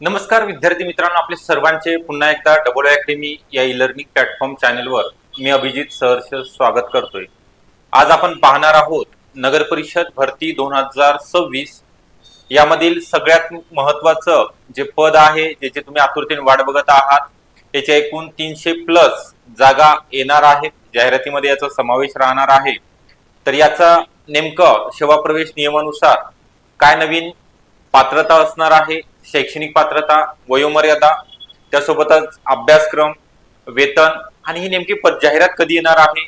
नमस्कार विद्यार्थी मित्रांनो आपले सर्वांचे पुन्हा एकदा डबल अकॅडमी या ई लर्निंग प्लॅटफॉर्म चॅनलवर मी अभिजित सहर्ष स्वागत करतोय. आज आपण पाहणार आहोत नगर परिषद भरती दोन हजार सव्वीस यामधील सगळ्यात महत्वाचं जे पद आहे ज्याचे तुम्ही आतुरतेने वाट बघत आहात त्याच्या एकूण तीनशे प्लस जागा येणार आहेत जाहिरातीमध्ये याचा समावेश राहणार आहे. तर याचा नेमकं सेवा प्रवेश नियमानुसार काय नवीन पात्रता असणार आहे शैक्षणिक पात्रता वयोमर्यादा त्यासोबतच अभ्यासक्रम वेतन आणि ही नेमकी जाहिरात कधी येणार आहे?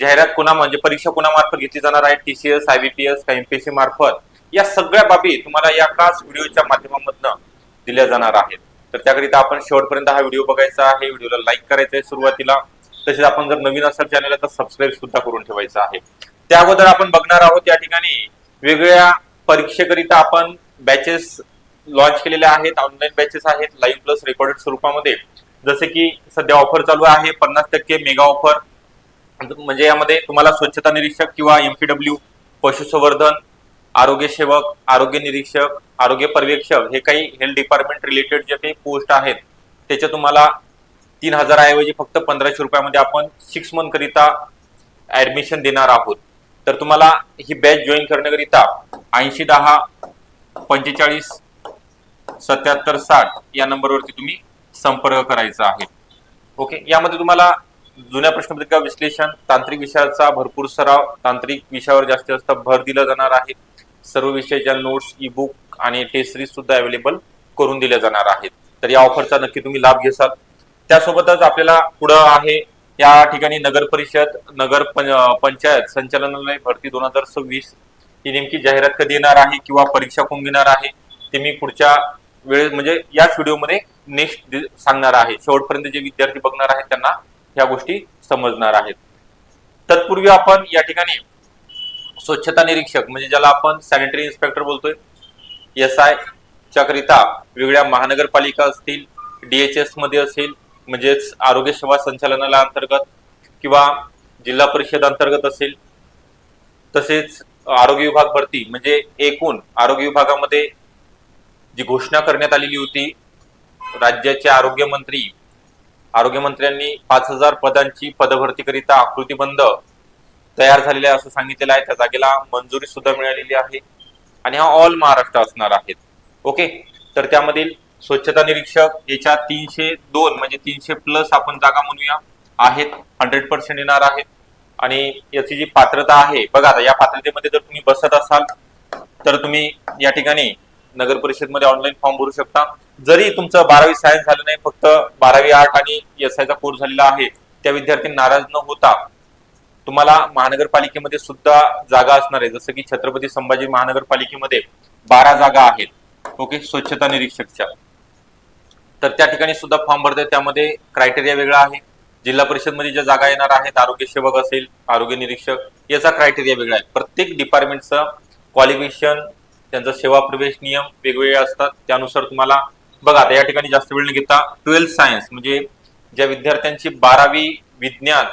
जाहिरात कोणा म्हणजे परीक्षा कोणामार्फत घेतली जाणार आहे? टीसीएस आयबीपीएस का एमपीएससी मार्फत? या सगळ्या बाबी तुम्हाला या खास व्हिडिओच्या माध्यमामधनं दिल्या जाणार आहेत. तर त्याकरिता आपण शेवटपर्यंत हा व्हिडिओ बघायचा आहे. व्हिडिओला लाईक करायचा आहे सुरुवातीला. तसेच आपण जर नवीन असाल चॅनलला तर सबस्क्राईब सुद्धा करून ठेवायचं आहे. त्या अगोदर आपण बघणार आहोत या ठिकाणी वेगळ्या परीक्षेकरिता आपण बॅचेस लॉन्च केलेल्या आहेत ऑनलाईन बॅचेस आहेत लाईव्ह प्लस रेकॉर्डेड स्वरूपामध्ये. जसे की सध्या ऑफर चालू आहे पन्नास टक्के मेगा ऑफर म्हणजे यामध्ये तुम्हाला स्वच्छता निरीक्षक किंवा एमपीडब्ल्यू पशुसंवर्धन आरोग्य सेवक आरोग्य निरीक्षक आरोग्य पर्यवेक्षक हे काही हेल्थ डिपार्टमेंट रिलेटेड जे काही पोस्ट आहेत त्याच्या तुम्हाला तीन हजाराऐवजी फक्त पंधराशे रुपयामध्ये आपण सिक्स मंथ करिता ऍडमिशन देणार आहोत. तर तुम्हाला ही बॅच जॉईन करण्याकरिता ऐंशी दहा पंचेचाळीस सत्याहत्तर साठ या नंबरवरती तुम्ही संपर्क करायचा आहे. ओके यामध्ये तुम्हाला जुन्या प्रश्नपत्रिका विश्लेषण तांत्रिक विषयाचा भरपूर सराव तांत्रिक विषयावर जास्तीत जास्त भर दिला जाणार आहे. सर्व विषयाच्या नोट्स ई बुक आणि टेस्ट सिरीज सुद्धा अवेलेबल करून दिल्या जाणार आहेत. तर या ऑफरचा नक्की तुम्ही लाभ घेसाल. त्यासोबतच आपल्याला पुढं आहे या ठिकाणी नगर परिषद नगर पंचायत संचालनालय भरती दोन हजार सव्वीस ती नेमकी जाहिरात कधी येणार आहे किंवा परीक्षा कोण घेणार आहे ते मी पुढच्या वेळेस म्हणजे याच व्हिडिओमध्ये नेक्स्ट सांगणार आहे. शेवटपर्यंत जे विद्यार्थी बघणार आहेत त्यांना ह्या गोष्टी समजणार आहेत. तत्पूर्वी आपण या ठिकाणी स्वच्छता निरीक्षक म्हणजे ज्याला आपण सॅनिटरी इन्स्पेक्टर बोलतोय एस आय च्या करिता वेगळ्या महानगरपालिका असतील डीएचएसमध्ये असेल म्हणजेच आरोग्य सेवा संचालनाला अंतर्गत किंवा जिल्हा परिषद अंतर्गत असेल तसेच आरोग्य विभाग भरती म्हणजे एकूण आरोग्य विभागामध्ये जी घोषणा करण्यात आलेली होती राज्याचे आरोग्य मंत्री पाच हजार पदांची पदभरतीकरिता आकृतीबंध तयार झालेला असं सांगितलेलं आहे. त्या जागेला मंजुरी सुद्धा मिळालेली आहे. आणि हा ऑल महाराष्ट्र असणार आहेत ओके? तर त्यामधील स्वच्छता निरीक्षक याच्या तीनशे दोन म्हणजे तीनशे प्लस आपण जागा म्हणूया आहेत. हंड्रेड पर्सेंट येणार आहेत. आणि याची जी पात्रता आहे बघा आता या पात्रतेमध्ये जर तुम्ही बसत असाल तर तुम्ही या ठिकाणी नगर परिषदमध्ये ऑनलाईन फॉर्म भरू शकता. जरी तुमचं बारावी सायन्स झालं नाही फक्त बारावी आर्ट आणि एस चा कोर्स झालेला आहे त्या विद्यार्थी नाराज न होता तुम्हाला महानगरपालिकेमध्ये सुद्धा जागा असणार आहे. जसं की छत्रपती संभाजी महानगरपालिकेमध्ये बारा जागा आहेत ओके स्वच्छता निरीक्षकच्या. तर त्या ठिकाणी सुद्धा फॉर्म भरतात त्यामध्ये क्रायटेरिया वेगळा आहे. जिल्हा परिषदमध्ये ज्या जागा येणार आहेत आरोग्य सेवक असेल आरोग्य निरीक्षक याचा क्रायटेरिया वेगळा आहे. प्रत्येक डिपार्टमेंटचं क्वालिफिकेशन त्यांचा सेवा प्रवेश नियम वेगवेगळे असतात. त्यानुसार तुम्हाला बघा आता या ठिकाणी जास्त वेळ न घेता ट्वेल्थ सायन्स म्हणजे ज्या विद्यार्थ्यांची बारावी विज्ञान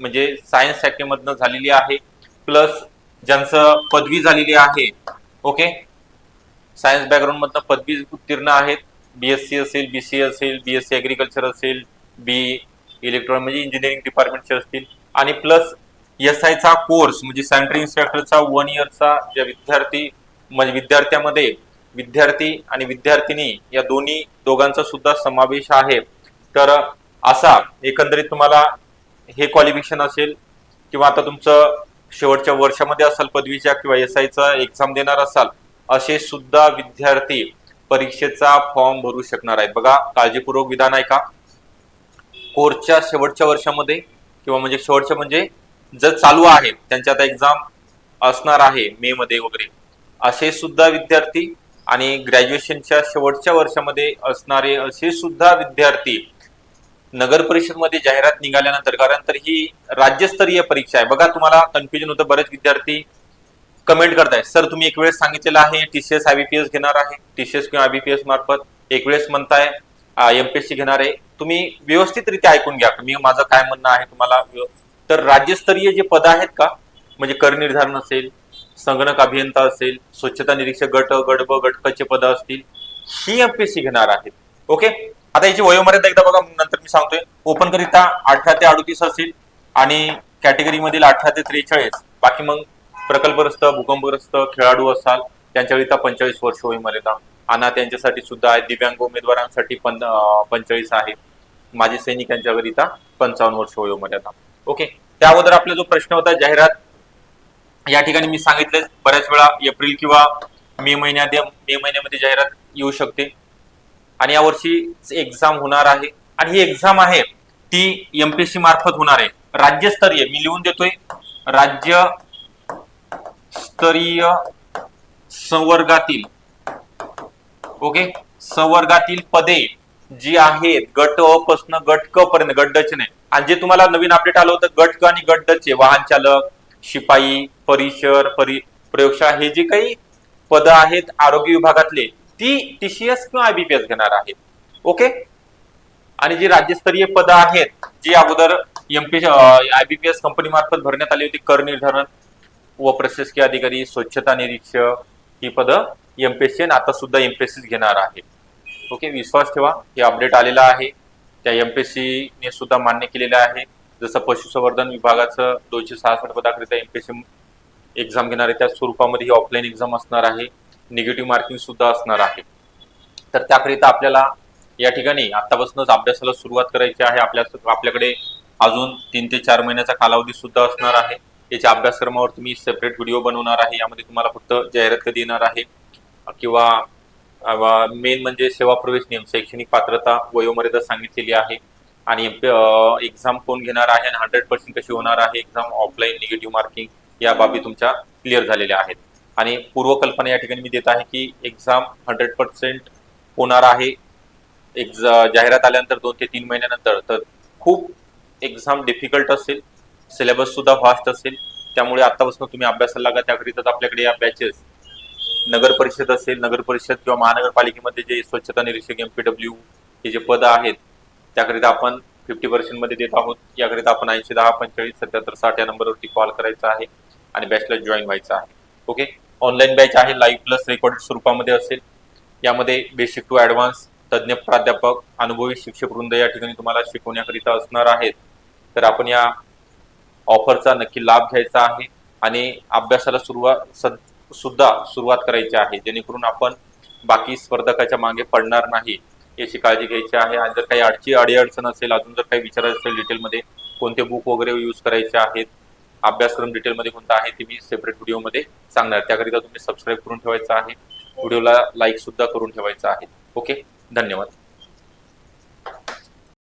म्हणजे सायन्स शाखेमधनं झालेली आहे प्लस ज्यांचं पदवी झालेली आहे ओके? सायन्स बॅकग्राऊंड मधनं पदवी उत्तीर्ण आहेत. बीएससी असेल बीसीए असेल बीएससी अग्रिकल्चर असेल बी इलेक्ट्रॉनिक म्हणजे इंजिनिअरिंग डिपार्टमेंटचे असतील. आणि प्लस एस आयचा कोर्स म्हणजे सॅनिटरी इन्स्पेक्टरचा वन इयरचा ज्या विद्यार्थी म्हणजे विद्यार्थ्यामध्ये विद्यार्थी आणि विद्यार्थिनी या दोन्ही दोघांचा सुद्धा समावेश आहे. तर असा एकंदरीत तुम्हाला हे क्वालिफिकेशन असेल किंवा आता तुमचं शेवटच्या वर्षामध्ये असाल पदवीच्या किंवा एस आयचा एक्झाम देणार असाल असे सुद्धा विद्यार्थी परीक्षेचा फॉर्म भरू शकणार आहेत. बघा काळजीपूर्वक विधान आहे का कोर्सच्या शेवटच्या वर्षामध्ये किंवा म्हणजे शेवटच्या म्हणजे जर चालू आहे त्यांची आता एक्झाम असणार आहे मे मध्ये वगैरे असे सुद्धा विद्यार्थी आणि ग्रॅज्युएशनच्या शेवटच्या वर्षामध्ये असणारे असे सुद्धा विद्यार्थी नगर परिषदमध्ये जाहिरात निघाल्यानंतर कारण तर ही राज्यस्तरीय परीक्षा आहे. बघा तुम्हाला कन्फ्युजन होतं बरेच विद्यार्थी कमेंट करताय सर तुम्ही एक वेळेस सांगितलेलं आहे टीसीएस आयबीपीएस घेणार आहे. टीसीएस किंवा आयबीपीएस मार्फत एक वेळेस म्हणताय एमपीएससी घेणार आहे तुम्ही व्यवस्थितरित्या ऐकून घ्या. मी माझं काय म्हणणं आहे तुम्हाला? तर राज्यस्तरीय जे पद आहेत का? म्हणजे कर निर्धारण असेल संगणक अभियंता असेल स्वच्छता निरीक्षक गट गट ब गट पद असतील ही एमपीएससी घेणार आहेत. ओके? आता याची वयोमर्यादा एकदा बघा नंतर मी सांगतोय. ओपन करिता अठरा ते अडतीस असेल आणि कॅटेगरी मधील अठरा ते त्रेचाळीस. बाकी मग प्रकल्पग्रस्त भूकंपग्रस्त खेळाडू असाल त्यांच्याकरिता पंचेचाळीस वर्ष वयोमर्यादा. अनाथ त्यांच्यासाठी सुद्धा आहे. दिव्यांग उमेदवारांसाठी पण पंचेचाळीस आहे. माजी सैनिकांच्याकरिता पंचावन्न वर्ष वयोमर्यादा ओके? त्या अगोदर आपला जो प्रश्न होता जाहिरात या ठिकाणी मी सांगितलं बऱ्याच वेळा एप्रिल किंवा मे महिन्यात मे महिन्यामध्ये जाहिरात येऊ शकते. आणि यावर्षी एक्झाम होणार आहे. आणि ही एक्झाम आहे ती एमपीएससी मार्फत होणार आहे. राज्यस्तरीय मी लिहून देतोय राज्य स्तरीय संवर्गातील ओके? संवर्गातील पदे जी आहेत गट अ पासून गट क पर्यंत गट ड नाही. आणि जे तुम्हाला नवीन अपडेट आलं होतं गट क आणि गट ड चे वाहन चालक शिपाई परिसर परि प्रयोगशाळा हे जे काही पद आहेत आरोग्य विभागातले ती टीसीएस किंवा आयबीपीएस घेणार आहेत. ओके? आणि जी राज्यस्तरीय पद आहेत जी अगोदर एमपी आयबीपीएस कंपनी मार्फत भरण्यात आली होती कर निर्धारण व प्रशासकीय अधिकारी स्वच्छता निरीक्षक ही पद एमपीएससी आणि आता सुद्धा एमपीएससी घेणार आहे. ओके विश्वास ठेवा हे अपडेट आलेलं आहे. त्या एमपीएससी ने सुद्धा मान्य केलेलं आहे. जसं पशुसंवर्धन विभागाचं दोनशे सहासष्ट पदाकरिता एमपीएससी एक्झाम घेणार आहे. त्या स्वरूपामध्ये ही ऑफलाईन एक्झाम असणार आहे. निगेटिव्ह मार्किंग सुद्धा असणार आहे. तर त्याकरिता आपल्याला या ठिकाणी आतापासूनच अभ्यासाला सुरुवात करायची आहे. आपल्या आपल्याकडे अजून तीन ते चार महिन्याचा कालावधी सुद्धा असणार आहे. याच्या अभ्यासक्रमावर तुम्ही सेपरेट व्हिडिओ बनवणार आहे. यामध्ये तुम्हाला फक्त जाहिरात कधी येणार आहे. किंवा मेन म्हणजे सेवा प्रवेश नियम शैक्षणिक पात्रता वयोमर्यादा सांगितलेली आहे. आणि एक्झाम कोण घेणार आहे आणि हंड्रेड पर्सेंट कशी होणार आहे? एक्झाम ऑफलाईन निगेटिव्ह मार्किंग या बाबी तुमच्या क्लिअर झालेल्या आहेत. आणि पूर्वकल्पना या ठिकाणी मी देत आहे की एक्झाम हंड्रेड पर्सेंट होणार आहे. एक जाहिरात आल्यानंतर दोन ते तीन महिन्यानंतर. तर खूप एक्झाम डिफिकल्ट असेल. सिलेबस सुद्धा फास्ट असेल. त्यामुळे आतापासून तुम्ही अभ्यासाला लागा. त्याकरिताच आपल्याकडे या बॅचेस नगर परिषद असेल नगर परिषद किंवा महानगरपालिकेमध्ये जे स्वच्छता निरीक्षक एमपीडब्ल्यू हे जे पद आहेत त्याकरिता आपण फिफ्टी पर्सेंटमध्ये देत आहोत. याकरिता आपण ऐंशी दहा पंचेचाळीस सत्याहत्तर साठ या नंबरवरती कॉल करायचा आहे आणि बॅचला जॉईन व्हायचं आहे. ओके ऑनलाईन बॅच आहे लाईव्ह प्लस रेकॉर्डेड स्वरूपामध्ये असेल. यामध्ये बेसिक टू ऍडव्हान्स तज्ज्ञ प्राध्यापक अनुभवी शिक्षक वृंद या ठिकाणी तुम्हाला शिकवण्याकरिता असणार आहेत. तर आपण या ऑफरचा नक्की लाभ घ्यायचा आहे आणि अभ्यासाला सुरुवात सुद्धा सुरुवात करायची आहे जेणेकरून आपण बाकी स्पर्धकाच्या मागे पडणार नाही याची काळजी घ्यायची आहे. आणि जर काही अडची अडीअडचण असेल अजून जर काही विचारायचं असेल डिटेलमध्ये कोणते बुक वगैरे यूज करायचे आहेत अभ्यासक्रम डिटेलमध्ये कोणता आहे ते मी सेपरेट व्हिडिओमध्ये सांगणार. त्याकरिता तुम्ही सबस्क्राईब करून ठेवायचं आहे. व्हिडिओला लाईक सुद्धा करून ठेवायचं आहे. ओके धन्यवाद.